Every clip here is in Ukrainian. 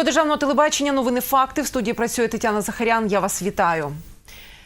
Українського державного телебачення новини факти в студії працює Тетяна Захарян. Я вас вітаю.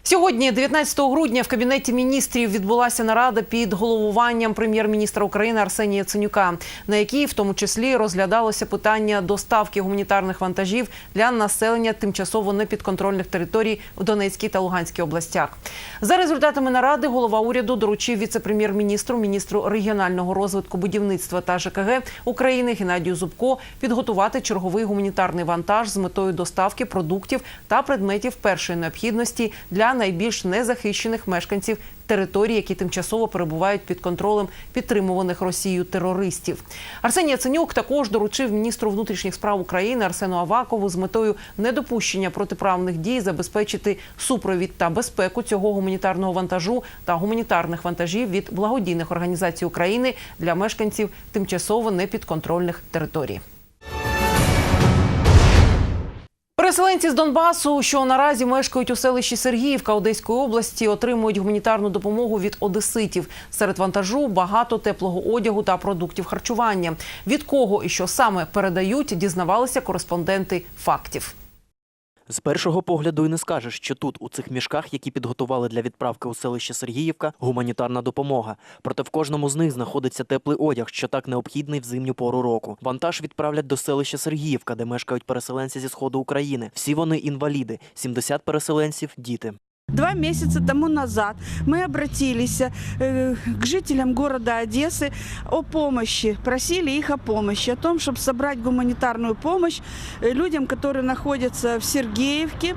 Сьогодні, 19 грудня, в кабінеті міністрів відбулася нарада під головуванням прем'єр-міністра України Арсенія Яценюка, на якій в тому числі розглядалося питання доставки гуманітарних вантажів для населення тимчасово непідконтрольних територій в Донецькій та Луганській областях. За результатами наради голова уряду доручив віце-прем'єр-міністру, міністру регіонального розвитку будівництва та ЖКГ України Геннадію Зубко підготувати черговий гуманітарний вантаж з метою доставки продуктів та предметів першої необхідності для найбільш незахищених мешканців територій, які тимчасово перебувають під контролем підтримуваних Росією терористів. Арсеній Яценюк також доручив міністру внутрішніх справ України Арсену Авакову з метою недопущення протиправних дій забезпечити супровід та безпеку цього гуманітарного вантажу та гуманітарних вантажів від благодійних організацій України для мешканців тимчасово непідконтрольних територій. Переселенці з Донбасу, що наразі мешкають у селищі Сергіївка Одеської області, отримують гуманітарну допомогу від одеситів. Серед вантажу багато теплого одягу та продуктів харчування. Від кого і що саме передають, дізнавалися кореспонденти фактів. З першого погляду і не скажеш, що тут, у цих мішках, які підготували для відправки у селище Сергіївка, гуманітарна допомога. Проте в кожному з них знаходиться теплий одяг, що так необхідний в зимню пору року. Вантаж відправлять до селища Сергіївка, де мешкають переселенці зі сходу України. Всі вони інваліди, 70 переселенців діти. Два месяца тому назад мы обратились э, к жителям города Одессы о помощи, просили их о помощи, о том, чтобы собрать гуманитарную помощь э, людям, которые находятся в Сергеевке.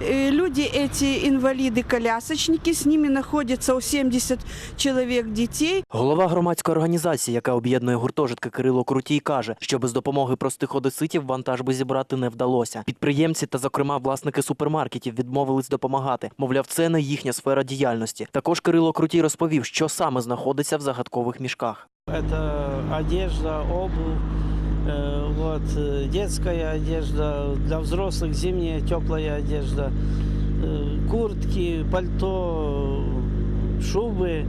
Э, Люди эти инвалиды-колясочники, с ними находится у 70 человек детей. Голова громадської організації, яка об'єднує гуртожитки Кирило Крутій, каже, що без допомоги простих одеситів вантаж би зібрати не вдалося. Підприємці та, зокрема, власники супермаркетів відмовились допомагати. Мовляв, це не їхня сфера діяльності. Також Кирило Крутій розповів, що саме знаходиться в загадкових мішках. Это одежда, обувь, э, вот, э, детская одежда, для взрослых зимняя теплая одежда, э, куртки, пальто, шубы.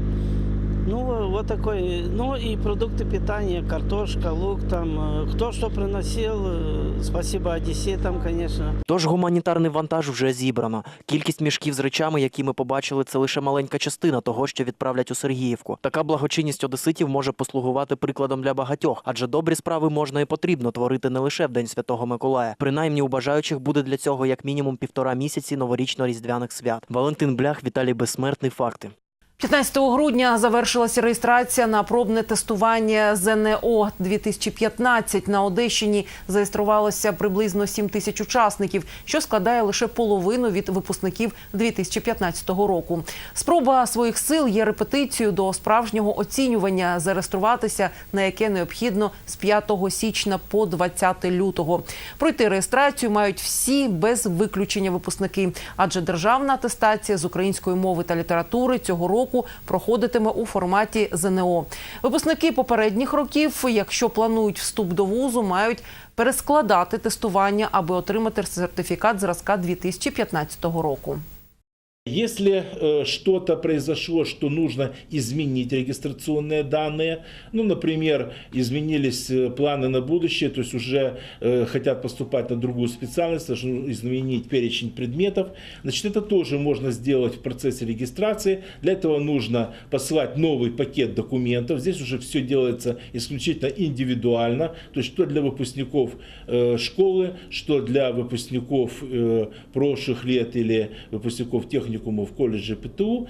Ну, вот такой, ну и продукты питания, картошка, лук там, э, кто что приносил, э, спасибо одесситам, конечно. Тож гуманітарний вантаж вже зібрано. Кількість мішків з речами, які ми побачили, це лише маленька частина того, що відправлять у Сергіївку. Така благочинність одеситів може послугувати прикладом для багатьох, адже добрі справи можна і потрібно творити не лише в День Святого Миколая. Принаймні у бажаючих буде для цього як мінімум півтора місяці новорічно-різдвяних свят. Валентин Блях, Віталій Безсмертний. Факти. 15 грудня завершилася реєстрація на пробне тестування ЗНО 2015. На Одещині зареєструвалося приблизно 7 тисяч учасників, що складає лише половину від випускників 2015 року. Спроба своїх сил є репетицією до справжнього оцінювання, зареєструватися на яке необхідно з 5 січня по 20 лютого. Пройти реєстрацію мають всі без виключення випускники, адже державна атестація з української мови та літератури цього року проходитиме у форматі ЗНО. Випускники попередніх років, якщо планують вступ до вузу, мають перескладати тестування, аби отримати сертифікат зразка 2015 року. Если э, что-то произошло, что нужно изменить регистрационные данные, ну, например, изменились э, планы на будущее, то есть уже э, хотят поступать на другую специальность, должны изменить перечень предметов, значит, это тоже можно сделать в процессе регистрации. Для этого нужно посылать новый пакет документов. Здесь уже все делается исключительно индивидуально, то есть что для выпускников школы, что для выпускников прошлых лет или выпускников техникумов, колледжа ПТУ.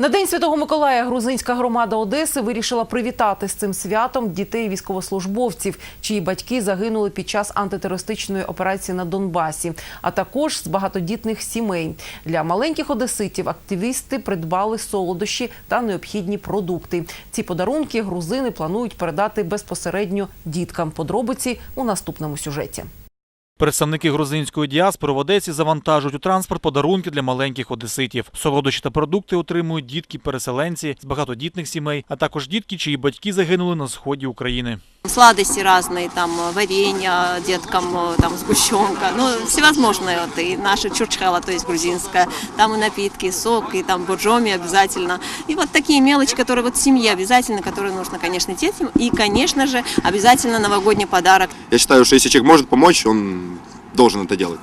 На день святого Миколая грузинська громада Одеси вирішила привітати з цим святом дітей військовослужбовців, чиї батьки загинули під час антитерористичної операції на Донбасі, а також з багатодітних сімей. Для маленьких одеситів активісти придбали солодощі та необхідні продукти. Ці подарунки грузини планують передати безпосередньо діткам. Подробиці у наступному сюжеті. Представники грузинської діаспори в Одесі завантажують у транспорт подарунки для маленьких одеситів. Солодощі та продукти отримують дітки-переселенці з багатодітних сімей, а також дітки, чиї батьки загинули на сході України. Сладости разные, там варенье деткам, там сгущенка, ну всевозможные, вот, и наша чурчхела, то есть грузинская, там и напитки, сок, и там буржоми обязательно. И вот такие мелочи, которые вот в семье обязательно, которые нужно, конечно, детям. И, конечно же, обязательно новогодний подарок. Я считаю, что если человек может помочь, он должен это делать.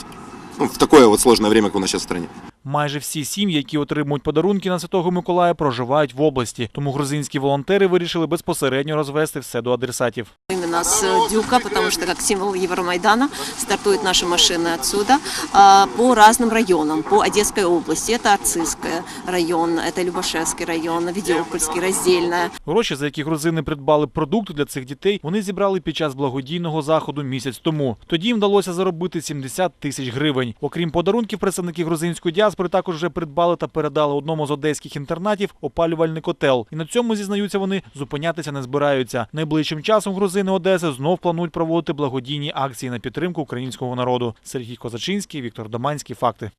Ну, в такое вот сложное время, как у нас сейчас в стране. Майже всі сім'ї, які отримують подарунки на Святого Миколая, проживають в області. Тому грузинські волонтери вирішили безпосередньо розвести все до адресатів. Именно с Дюка, потому что как символ Евромайдана стартуют наши машины отсюда а, по разным районам, по Одесской области. Это Арцизский район, это Любашевский район, Ведеопольский, Раздельная. Гроші, за які грузини придбали продукти для цих дітей, вони зібрали під час благодійного заходу місяць тому. Тоді їм вдалося заробити 70 тисяч гривень. Окрім подарунків, представники грузинської діаспори також вже придбали та передали одному з одеських інтернатів опалювальний котел. І на цьому зізнаються вони зупинятися не збираються. Найближчим часом грузини Одеси знов планують проводити благодійні акції на підтримку українського народу. Сергій Козачинський, Віктор Доманський. Факти.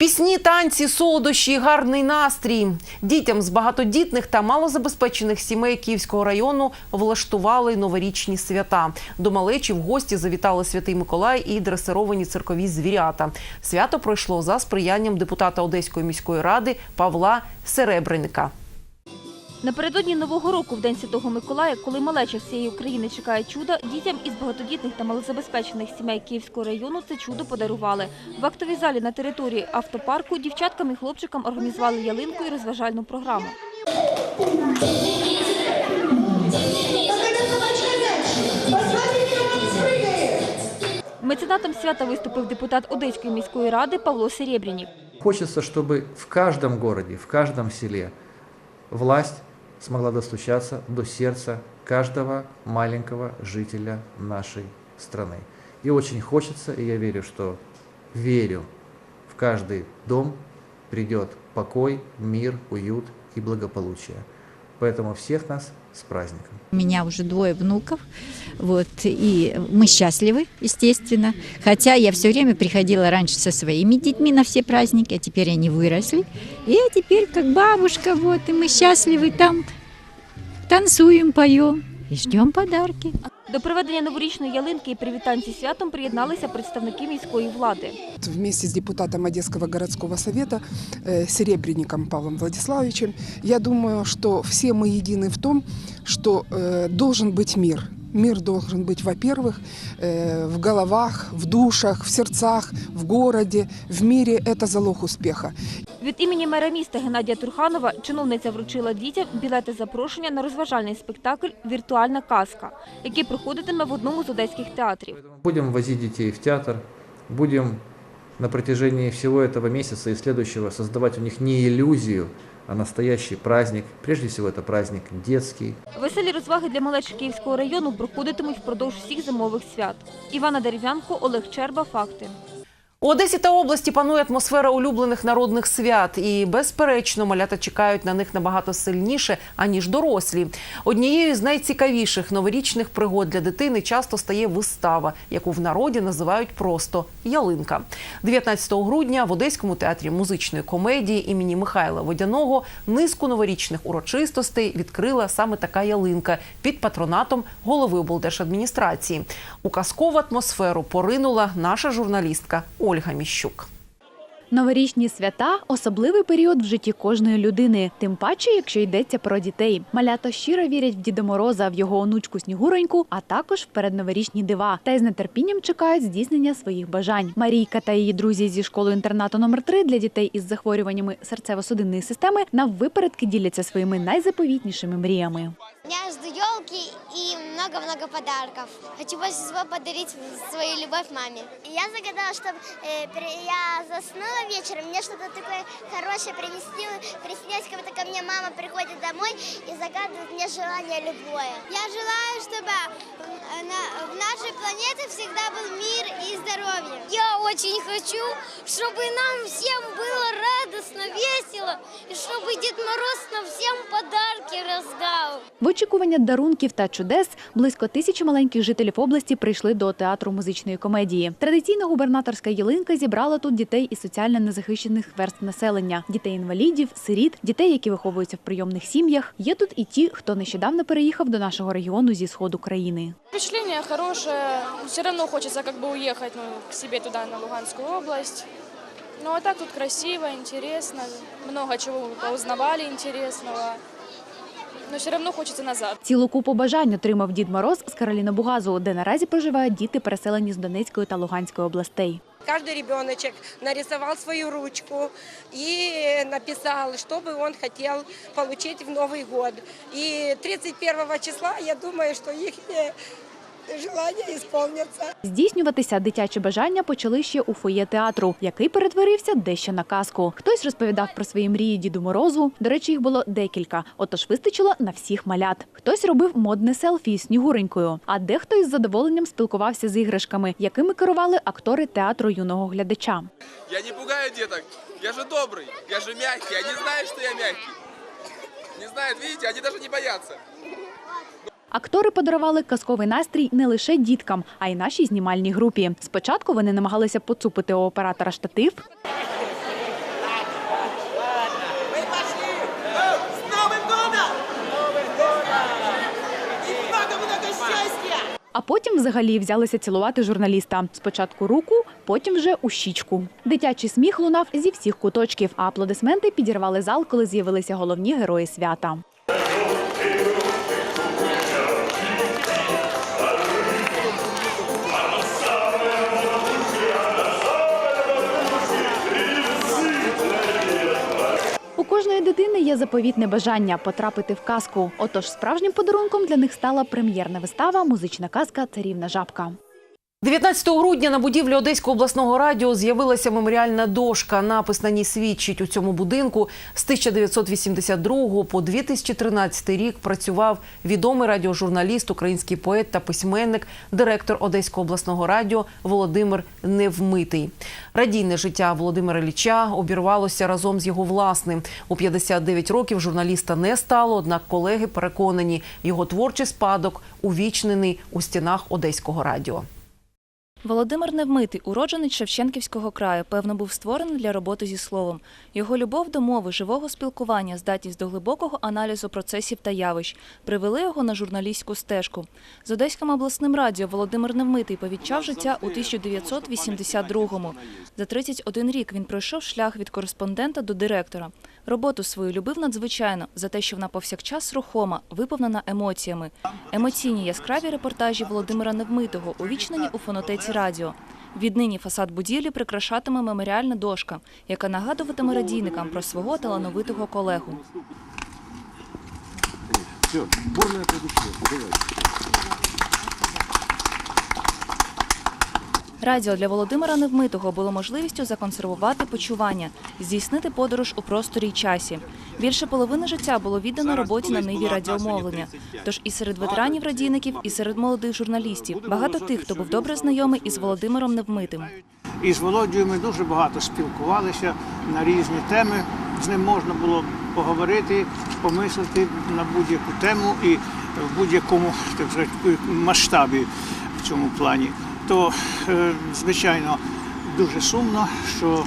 Пісні, танці, солодощі, гарний настрій. Дітям з багатодітних та малозабезпечених сімей Київського району влаштували новорічні свята. До малечі в гості завітали Святий Миколай і дресировані циркові звірята. Свято пройшло за сприянням депутата Одеської міської ради Павла Серебренника. Напередодні нового року, в день Святого Миколая, коли малеча всієї України чекає чуда, дітям із багатодітних та малозабезпечених сімей Київського району це чудо подарували. В актовій залі на території автопарку дівчаткам і хлопчикам організували ялинку і розважальну програму. Меценатом свята виступив депутат Одеської міської ради Павло Серебрянів. Хочется, чтобы в каждом городе, в каждом селе власть смогла достучаться до сердца каждого маленького жителя нашей страны. И очень хочется, и я верю, что верю, в каждый дом придет покой, мир, уют и благополучие. Поэтому всех нас с праздником. У меня уже двое внуков, вот, и мы счастливы, естественно. Хотя я все время приходила раньше со своими детьми на все праздники, а теперь они выросли. И я теперь как бабушка, вот, и мы счастливы там, танцуем, поем и ждем подарки. До проведення новорічної ялинки і привітань зі святом приєдналися представники міської влади. вместе с депутатом Одесского городского совета э, Серебренником Павлом Владиславовичем. Я думаю, что все мы едины в том, что э, должен быть мир. Мир должен быть, во-первых, э, в головах, в душах, в сердцах, в городе, в мире. Это залог успеха. Від імені мера міста Геннадія Турханова чиновниця вручила дітям білети запрошення на розважальний спектакль Віртуальна казка, який проходитиме в одному з одеських театрів. Будем возить детей в театр, будем на протяжении всего этого месяца и следующего создавать у них не иллюзию, а настоящий праздник. Прежде всего, это праздник детский, Веселі розваги для малечі Київського району проходитимуть впродовж всіх зимових свят. Івана Дерев'янко, Олег Черба. Факти. У Одесі та області панує атмосфера улюблених народних свят, і безперечно, малята чекають на них набагато сильніше аніж дорослі. Однією з найцікавіших новорічних пригод для дитини часто стає вистава, яку в народі називають просто ялинка. 19 грудня в Одеському театрі музичної комедії імені Михайла Водяного низку новорічних урочистостей відкрила саме така ялинка під патронатом голови облдержадміністрації. У казкову атмосферу поринула наша журналістка Ольга Міщук. Новорічні свята особливий період в житті кожної людини, тим паче, якщо йдеться про дітей. Малята щиро вірять в Діда Мороза, в його онучку Снігуроньку, а також в передноворічні дива, та й з нетерпінням чекають здійснення своїх бажань. Марійка та її друзі зі школи інтернату номер 3 для дітей із захворюваннями серцево-судинної системи наввипередки діляться своїми найзаповітнішими мріями. Я жду елки и много-много подарков. Хочу больше всего подарить свою любовь маме. Я загадала, чтобы я заснула вечером, мне что-то такое хорошее принесли, приснилось, как будто ко мне мама приходит домой и загадывает мне желание любое. Я желаю, чтобы в нашей планете всегда был мир и здоровье. Я очень хочу, чтобы нам всем было радостно, весело, и чтобы Дед Мороз нам всем подарки розгав. Очікування дарунків та чудес близько тисячі маленьких жителів області прийшли до театру музичної комедії. Традиційна губернаторська ялинка зібрала тут дітей із соціально незахищених верств населення: дітей-інвалідів, сиріт, дітей, які виховуються в прийомних сім'ях. Є тут і ті, хто нещодавно переїхав до нашого регіону зі сходу країни. Впечатление хорошее. Все равно хочется как бы уехать ну, к себе туда, на Луганскую область. Ну а так тут красиво, интересно. Много чего мы поузнавали интересного. Но все равно хочется назад. Цілу купу бажань отримав Дід Мороз з Кароліна Бугазу, де наразі проживають діти, переселені з Донецької та Луганської областей. Каждый ребеночек нарисовал свою ручку и написал, что бы он хотел получить в Новый год. И 31 числа, я думаю, что их желания исполнятся. Здійснюватися дитячі бажання почали ще у фоє театру, який перетворився дещо на казку. Хтось розповідав про свої мрії Діду Морозу. До речі, їх було декілька, отож вистачило на всіх малят. Хтось робив модне селфі із снігуренькою, а дехто із задоволенням спілкувався з іграшками, якими керували актори театру юного глядача. Я не пугаю деток. Я же добрый, я же мягкий. Они знают, что я мягкий. Не знают, видите, они даже не боятся. Актори подарували казковий настрій не лише діткам, а й нашій знімальній групі. Спочатку вони намагалися поцупити у оператора штатив, а потім взагалі взялися цілувати журналіста. Спочатку руку, потім вже у щічку. Дитячий сміх лунав зі всіх куточків, а аплодисменти підірвали зал, коли з'явилися головні герої свята. Є заповітне бажання потрапити в казку. Отож, справжнім подарунком для них стала прем'єрна вистава Музична казка Царівна жабка. 19 грудня на будівлі Одеського обласного радіо з'явилася меморіальна дошка. Напис на ній свідчить у цьому будинку з 1982 по 2013 рік працював відомий радіожурналіст, український поет та письменник, директор Одеського обласного радіо Володимир Невмитий. Радійне життя Володимира Ліча обірвалося разом з його власним. У 59 років журналіста не стало, однак колеги переконані, його творчий спадок увічнений у стінах Одеського радіо. Володимир Невмитий, уродженець Шевченківського краю, певно, був створений для роботи зі словом. Його любов до мови, живого спілкування, здатність до глибокого аналізу процесів та явищ привели його на журналістську стежку. З Одеським обласним радіо Володимир Невмитий повідчав життя у 1982-му. За 31 рік він пройшов шлях від кореспондента до директора. Роботу свою любив надзвичайно за те, що вона повсякчас рухома, виповнена емоціями. Емоційні яскраві репортажі Володимира Невмитого увічнені у фонотеці радіо. Віднині фасад будівлі прикрашатиме меморіальна дошка, яка нагадуватиме радійникам про свого талановитого колегу. Все, сборная продуктов, Радіо для Володимира Невмитого було можливістю законсервувати почування, здійснити подорож у просторі й часі. Більше половини життя було віддано роботі на ниві радіомовлення. Тож і серед ветеранів радійників, і серед молодих журналістів багато тих, хто був добре знайомий із Володимиром Невмитим. І з Володією ми дуже багато спілкувалися на різні теми. З ним можна було поговорити, помислити на будь-яку тему і в будь-якому так сказати, масштабі в цьому плані. То, е, звичайно, дуже сумно, що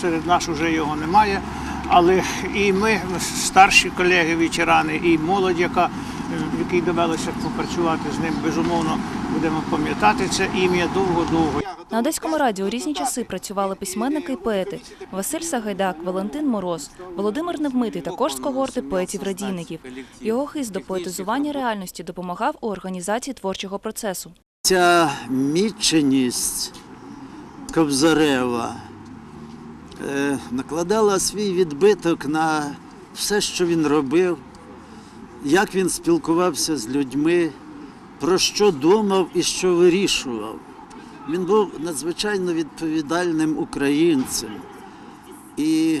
серед нас вже його немає. Але і ми, старші колеги, ветерани, і молодь, яка, е, якій довелося попрацювати з ним, безумовно, будемо пам'ятати це ім'я довго-довго. На Одеському радіо різні часи працювали письменники і поети Василь Сагайдак, Валентин Мороз, Володимир Невмитий також з когорти поетів-радійників. Його хист до поетизування реальності допомагав у організації творчого процесу. Ця міченість Кобзарева е, накладала свій відбиток на все, що він робив, як він спілкувався з людьми, про що думав і що вирішував. Він був надзвичайно відповідальним українцем. І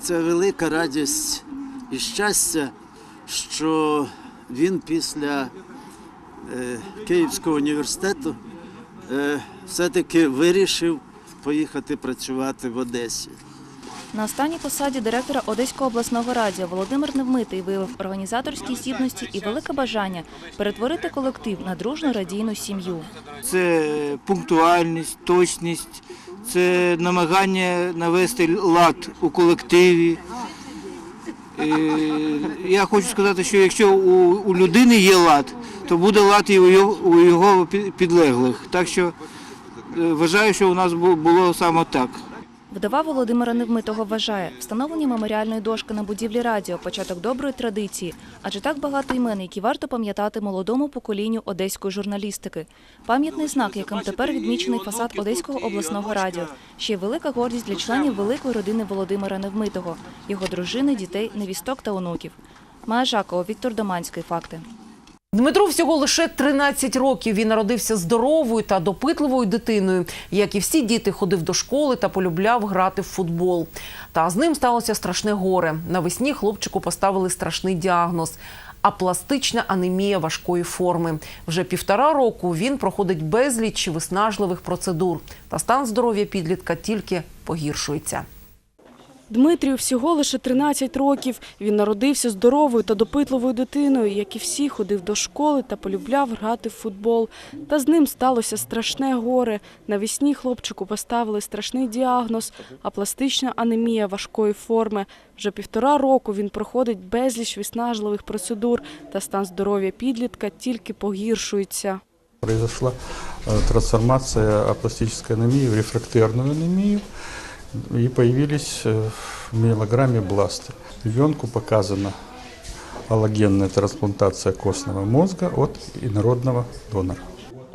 це велика радість і щастя, що він після Київського університету е, все-таки вирішив поїхати працювати в Одесі. На останній посаді директора Одеського обласного радіо Володимир Невмитий виявив організаторські здібності і велике бажання перетворити колектив на дружну радійну сім'ю. Це пунктуальність, точність, це намагання навести лад у колективі. Е, Я хочу сказати, що якщо у, людини є лад, то буде лад і у його, у його підлеглих. Так що е, вважаю, що у нас було саме так. Вдова Володимира Невмитого вважає, встановлення меморіальної дошки на будівлі радіо – початок доброї традиції, адже так багато імен, які варто пам'ятати молодому поколінню одеської журналістики. Пам'ятний знак, яким тепер відмічений фасад Одеського обласного радіо. Ще й велика гордість для членів великої родини Володимира Невмитого, його дружини, дітей, невісток та онуків. Майя Жакова, Віктор Доманський. Факти. Дмитру всього лише 13 років. Він народився здоровою та допитливою дитиною. Як і всі діти, ходив до школи та полюбляв грати в футбол. Та з ним сталося страшне горе. Навесні хлопчику поставили страшний діагноз. Апластична анемія важкої форми. Вже півтора року він проходить безліч виснажливих процедур. Та стан здоров'я підлітка тільки погіршується. Дмитрію всього лише 13 років. Він народився здоровою та допитливою дитиною, як і всі, ходив до школи та полюбляв грати в футбол. Та з ним сталося страшне горе. Навесні хлопчику поставили страшний діагноз – апластична анемія важкої форми. Вже півтора року він проходить безліч виснажливих процедур, та стан здоров'я підлітка тільки погіршується. Произошла э, трансформация апластической анемии в рефрактерную анемию, и появились э, в миелограмме бласты. Ребенку показана аллогенная трансплантация костного мозга от инородного донора.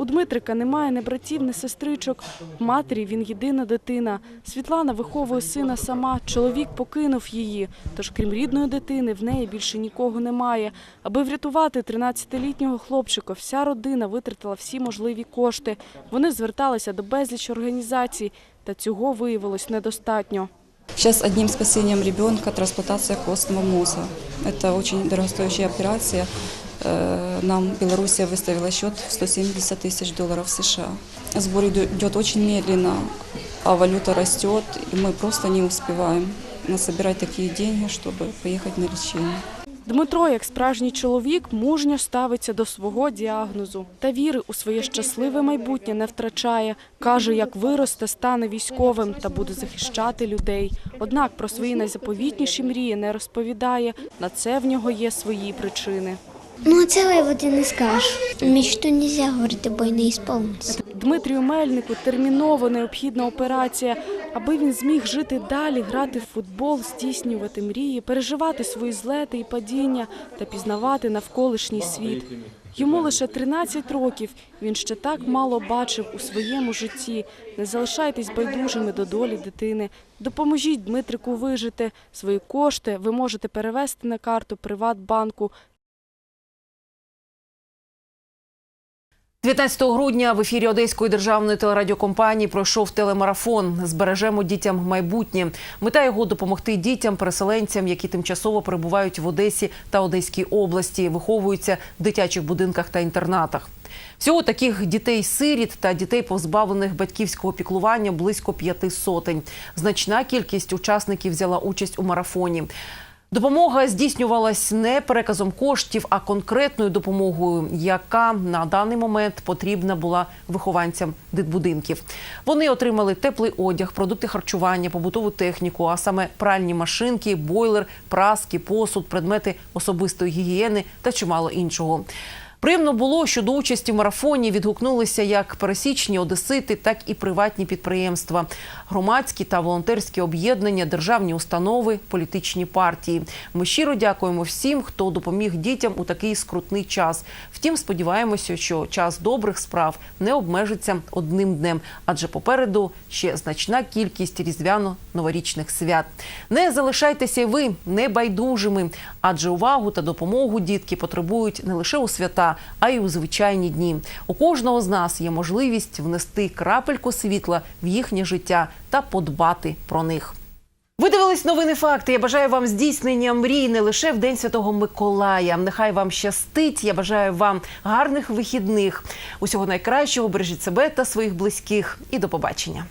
У Дмитрика немає ні братів, ні сестричок. Матері він єдина дитина. Світлана виховує сина сама. Чоловік покинув її. Тож, крім рідної дитини, в неї більше нікого немає. Аби врятувати 13-літнього хлопчика, вся родина витратила всі можливі кошти. Вони зверталися до безліч організацій, та цього виявилось недостатньо. Сейчас одним спасением ребенка трансплантация костного мозга. Это очень дорогостоящая операция. Э, Нам Белоруссия выставила счет в 170 тысяч долларов США. Сбор идет идет очень медленно, а валюта растет, и мы просто не успеваем насобирать такие деньги, чтобы поехать на лечение. Дмитро, як справжній чоловік, мужньо ставиться до свого діагнозу та віри у своє щасливе майбутнє не втрачає. Каже, як виросте, стане військовим та буде захищати людей. Однак про свої найзаповітніші мрії не розповідає. На це в нього є свої причини. Ну, це вот и не скажешь. Мечту нельзя говорить, бо не исполнится. Дмитрію Мельнику терміново необхідна операція, аби він зміг жити далі, грати в футбол, здійснювати мрії, переживати свої злети і падіння та пізнавати навколишній світ. Йому лише 13 років. Він ще так мало бачив у своєму житті. Не залишайтесь байдужими до долі дитини. Допоможіть Дмитрику вижити. Свої кошти ви можете перевести на карту Приватбанку 19 грудня в ефірі Одеської державної телерадіокомпанії пройшов телемарафон Збережемо дітям майбутнє. Мета його допомогти дітям, переселенцям, які тимчасово перебувають в Одесі та Одеській області, виховуються в дитячих будинках та інтернатах. Всього таких дітей-сиріт та дітей, позбавлених батьківського піклування, близько п'яти сотень. Значна кількість учасників взяла участь у марафоні. Допомога здійснювалась не переказом коштів, а конкретною допомогою, яка на даний момент потрібна була вихованцям дитбудинків. Вони отримали теплий одяг, продукти харчування, побутову техніку, а саме пральні машинки, бойлер, праски, посуд, предмети особистої гігієни та чимало іншого. Приємно було, що до участі в марафоні відгукнулися як пересічні одесити, так і приватні підприємства, громадські та волонтерські об'єднання, державні установи, політичні партії. Ми щиро дякуємо всім, хто допоміг дітям у такий скрутний час. Втім, сподіваємося, що час добрих справ не обмежиться одним днем, адже попереду ще значна кількість різдвяно-новорічних свят. Не залишайтеся ви небайдужими, адже увагу та допомогу дітки потребують не лише у а й у звичайні дні. У кожного з нас є можливість внести крапельку світла в їхнє життя та подбати про них. Ви дивились новини факти. Я бажаю вам здійснення мрій не лише в День Святого Миколая. Нехай вам щастить. Я бажаю вам гарних вихідних. Усього найкращого. Бережіть себе та своїх близьких. І до побачення.